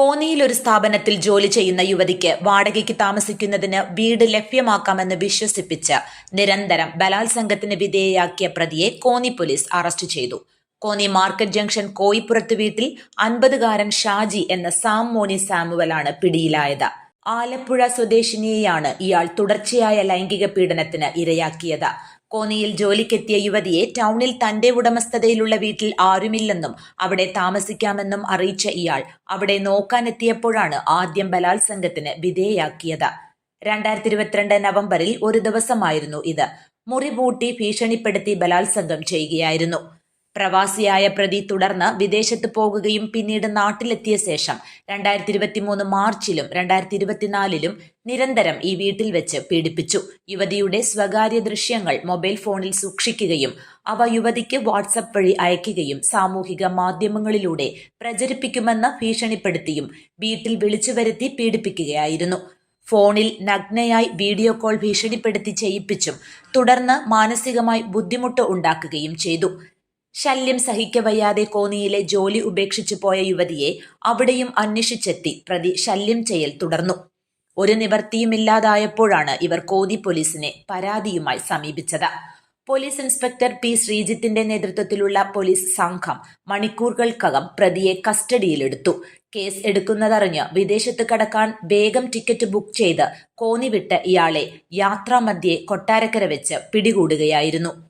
കോന്നിയിൽ ഒരു സ്ഥാപനത്തിൽ ജോലി ചെയ്യുന്ന യുവതിക്ക് വാടകയ്ക്ക് താമസിക്കുന്നതിന് വീട് ലഭ്യമാക്കാമെന്ന് വിശ്വസിപ്പിച്ച് നിരന്തരം ബലാത്സംഗത്തിന് വിധേയയാക്കിയ പ്രതിയെ കോന്നി പോലീസ് അറസ്റ്റ് ചെയ്തു. കോന്നി മാർക്കറ്റ് ജംഗ്ഷൻ കോയിപ്പുറത്ത് വീട്ടിൽ അൻപതുകാരൻ ഷാജി എന്ന സാം മോനി സാമുവലാണ് പിടിയിലായത്. ആലപ്പുഴ സ്വദേശിനിയെയാണ് ഇയാൾ തുടർച്ചയായ ലൈംഗിക പീഡനത്തിന് ഇരയാക്കിയത്. കോന്നിയിൽ ജോലിക്കെത്തിയ യുവതിയെ ടൗണിൽ തന്റെ ഉടമസ്ഥതയിലുള്ള വീട്ടിൽ ആരുമില്ലെന്നും അവിടെ താമസിക്കാമെന്നും അറിയിച്ച ഇയാൾ അവിടെ നോക്കാനെത്തിയപ്പോഴാണ് ആദ്യം ബലാത്സംഗത്തിന് വിധേയയാക്കിയത്. രണ്ടായിരത്തി ഇരുപത്തിരണ്ട് നവംബറിൽ ഒരു ദിവസമായിരുന്നു ഇത്. മുറി പൂട്ടി ഭീഷണിപ്പെടുത്തി ബലാത്സംഗം ചെയ്യുകയായിരുന്നു. പ്രവാസിയായ പ്രതി തുടർന്ന് വിദേശത്ത് പോകുകയും പിന്നീട് നാട്ടിലെത്തിയ ശേഷം രണ്ടായിരത്തി ഇരുപത്തിമൂന്ന് മാർച്ചിലും രണ്ടായിരത്തി ഇരുപത്തിനാലിലും നിരന്തരം ഈ വീട്ടിൽ വെച്ച് പീഡിപ്പിച്ചു. യുവതിയുടെ സ്വകാര്യ ദൃശ്യങ്ങൾ മൊബൈൽ ഫോണിൽ സൂക്ഷിക്കുകയും അവ യുവതിക്ക് വാട്സപ്പ് വഴി അയക്കുകയും സാമൂഹിക മാധ്യമങ്ങളിലൂടെ പ്രചരിപ്പിക്കുമെന്ന് ഭീഷണിപ്പെടുത്തിയും വീട്ടിൽ വിളിച്ചു വരുത്തി പീഡിപ്പിക്കുകയായിരുന്നു. ഫോണിൽ നഗ്നയായി വീഡിയോ കോൾ ഭീഷണിപ്പെടുത്തി ചെയ്യിപ്പിച്ചും തുടർന്ന് മാനസികമായി ബുദ്ധിമുട്ട് ഉണ്ടാക്കുകയും ചെയ്തു. ശല്യം സഹിക്കവയ്യാതെ കോന്നിയിലെ ജോലി ഉപേക്ഷിച്ചു പോയ യുവതിയെ അവിടെയും അന്വേഷിച്ചെത്തി പ്രതി ശല്യം ചെയ്യൽ തുടർന്നു. ഒരു നിവർത്തിയുമില്ലാതായപ്പോഴാണ് ഇവർ കോന്നി പോലീസിനെ പരാതിയുമായി സമീപിച്ചത്. പോലീസ് ഇൻസ്പെക്ടർ പി ശ്രീജിത്തിന്റെ നേതൃത്വത്തിലുള്ള പോലീസ് സംഘം മണിക്കൂറുകൾക്കകം പ്രതിയെ കസ്റ്റഡിയിലെടുത്തു. കേസ് എടുക്കുന്നതറിഞ്ഞ് വിദേശത്ത് കടക്കാൻ വേഗം ടിക്കറ്റ് ബുക്ക് ചെയ്ത് കോന്നി വിട്ട ഇയാളെ യാത്രാമധ്യേ കൊട്ടാരക്കര വെച്ച് പിടികൂടുകയായിരുന്നു.